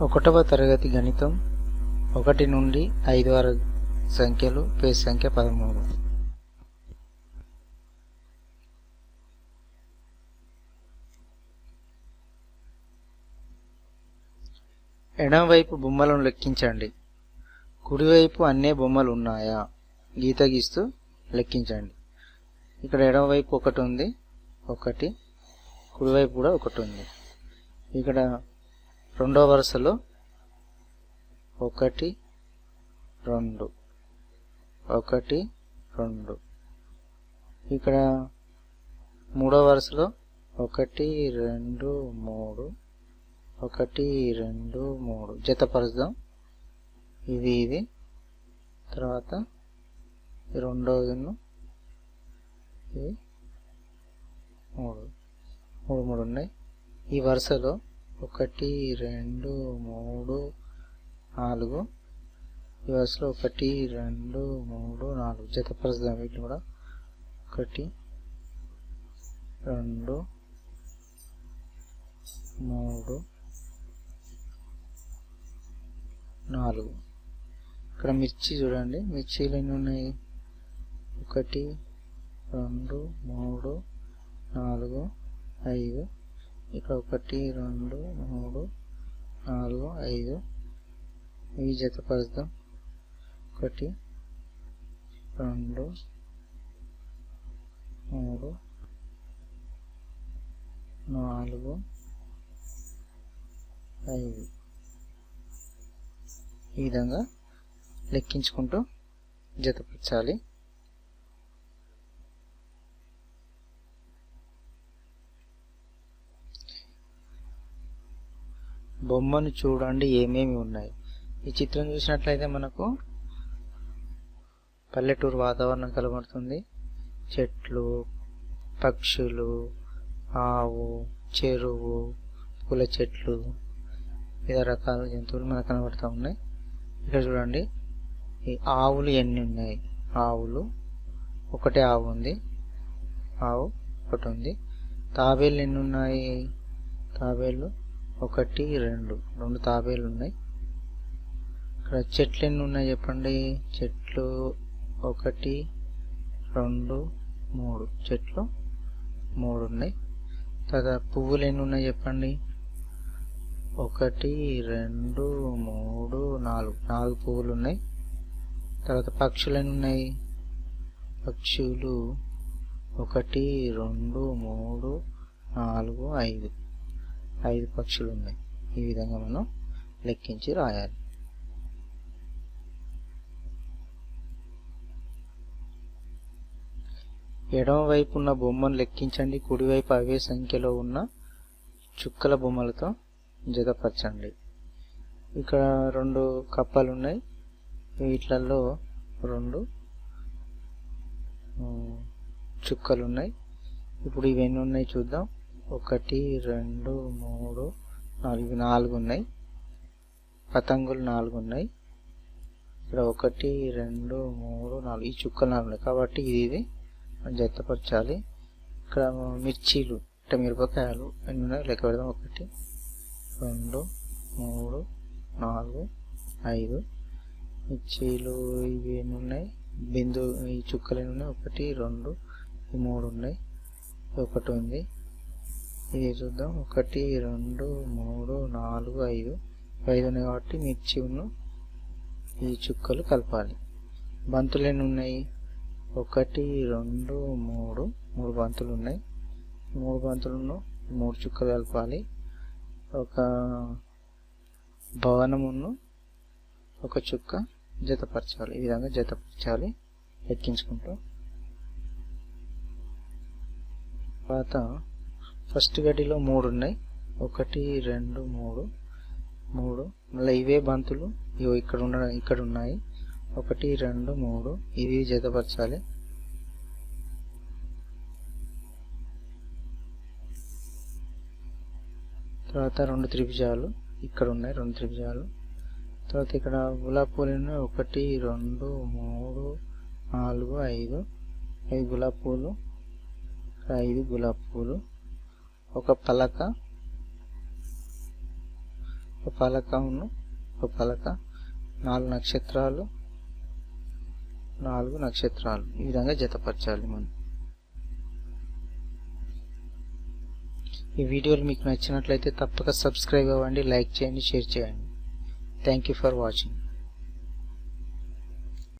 ఒకటవ తరగతి గణితం ఒకటి నుండి ఐదు ఆరు సంఖ్యలు పేజ్ సంఖ్య పదమూడు. ఎడమవైపు బొమ్మలను లెక్కించండి. కుడివైపు అన్నే బొమ్మలు ఉన్నాయా? గీత గీస్తూ లెక్కించండి. ఇక్కడ ఎడమవైపు ఒకటి ఉంది ఒకటి. కుడివైపు కూడా ఒకటి ఉంది. ఇక్కడ రెండో వరుసలో ఒకటి రెండు. ఒకటి రెండు. ఇక్కడ మూడో వరుసలో ఒకటి రెండు మూడు. ఒకటి రెండు మూడు. జతపరుద్దాం ఇది ఇది. తర్వాత ఈ రెండోదిను ఇది మూడు. మూడు మూడు ఉన్నాయి. ఈ వరుసలో ఒకటి రెండు మూడు నాలుగు. ఈ వరుసలో ఒకటి రెండు మూడు నాలుగు. జతపరుద్దాం వీటిని కూడా ఒకటి రెండు మూడు నాలుగు. ఇక్కడ మిర్చి చూడండి. మిర్చీలు ఎన్ని ఉన్నాయి? ఒకటి రెండు మూడు నాలుగు ఐదు ఇక్కడ ఒకటి రెండు మూడు నాలుగు ఐదు. ఇవి జతపరుద్దాం ఒకటి రెండు మూడు నాలుగు ఐదు. ఈ విధంగా లెక్కించుకుంటూ జతపరచాలి బొమ్మను చూడండి ఏమేమి ఉన్నాయి. ఈ చిత్రం చూసినట్లయితే మనకు పల్లెటూరు వాతావరణం కనబడుతుంది. చెట్లు పక్షులు ఆవు చెరువు పూల చెట్లు వివిధ రకాల జంతువులు మనకు కనబడుతూ ఉన్నాయి. ఇక్కడ చూడండి ఈ ఆవులు ఎన్ని ఉన్నాయి? ఆవులు ఒకటే ఆవు ఉంది. ఆవు ఒకటి ఉంది. తాబేళ్ళు ఎన్ని ఉన్నాయి? తాబేళ్ళు ఒకటి రెండు. రెండు తాబేలు ఉన్నాయి ఇక్కడ చెట్లు ఎన్ని ఉన్నాయి చెప్పండి? చెట్లు ఒకటి రెండు మూడు. చెట్లు మూడు ఉన్నాయి. తర్వాత పువ్వులు ఎన్ని ఉన్నాయి చెప్పండి? ఒకటి రెండు మూడు నాలుగు. నాలుగు పువ్వులు ఉన్నాయి. తర్వాత పక్షులు ఎన్ని ఉన్నాయి? పక్షులు ఒకటి రెండు మూడు నాలుగు ఐదు. ఐదు పక్షులు ఉన్నాయి. ఈ విధంగా మనం లెక్కించి రాయాలి. ఎడమ వైపు ఉన్న బొమ్మను లెక్కించండి. కుడివైపు అవే సంఖ్యలో ఉన్న చుక్కల బొమ్మలతో జతపరచండి. ఇక్కడ రెండు కప్పలు ఉన్నాయి. వీటిలలో రెండు చుక్కలు ఉన్నాయి. ఇప్పుడు ఇవన్నీ ఉన్నాయి చూద్దాం. ఒకటి రెండు మూడు నాలుగు నాలుగు ఉన్నాయి పతంగులు నాలుగు ఉన్నాయి ఇక్కడ ఒకటి రెండు మూడు నాలుగు. ఈ చుక్కలు నాలుగు ఉన్నాయి కాబట్టి ఇది ఇది జతపరచాలి. ఇక్కడ మిర్చీలు అంటే మిరపకాయలు ఎన్ని ఉన్నాయి? లెక్క పెడదాం. ఒకటి రెండు మూడు నాలుగు ఐదు. మిర్చీలు ఇవి ఎన్ని ఉన్నాయి? బిందు ఈ చుక్కలు ఎన్ని ఉన్నాయి? ఒకటి రెండు మూడు ఉన్నాయి. ఒకటి ఉంది. ఇది చూద్దాం. ఒకటి రెండు మూడు నాలుగు ఐదు. ఐదు ఉన్నాయి కాబట్టి మిర్చి ఉన్న ఈ చుక్కలు కలపాలి. బంతులు ఎన్ని ఉన్నాయి? ఒకటి రెండు మూడు. మూడు బంతులు ఉన్నాయి. మూడు బంతులను మూడు చుక్కలు కలపాలి. ఒక భవనమును ఒక చుక్క జతపరచాలి. ఈ విధంగా జతపరచాలి. ఎక్కించుకుంటూ తర్వాత ఫస్ట్ గడిలో మూడు ఉన్నాయి ఒకటి రెండు మూడు. మూడు. మళ్ళీ ఇవే బంతులు. ఇవి ఇక్కడ ఉన్న ఇక్కడ ఉన్నాయి. ఒకటి రెండు మూడు. ఇవి జతపరచాలి. తర్వాత రెండు త్రిభుజాలు. ఇక్కడ ఉన్నాయి రెండు త్రిభుజాలు. తర్వాత ఇక్కడ గులాబీ పూలు ఉన్నాయి. ఒకటి రెండు మూడు నాలుగు ఐదు. ఐదు గులాబీ పూలు. ఐదు గులాబీ పూలు. ఒక పలక ఒక పలకను ఒక పలక నాలుగు నక్షత్రాలు నాలుగు నక్షత్రాలు. ఈ విధంగా జతపరచాలి మనం. ఈ వీడియోలు మీకు నచ్చినట్లయితే తప్పక సబ్స్క్రైబ్ అవ్వండి లైక్ చేయండి షేర్ చేయండి. Thank you for watching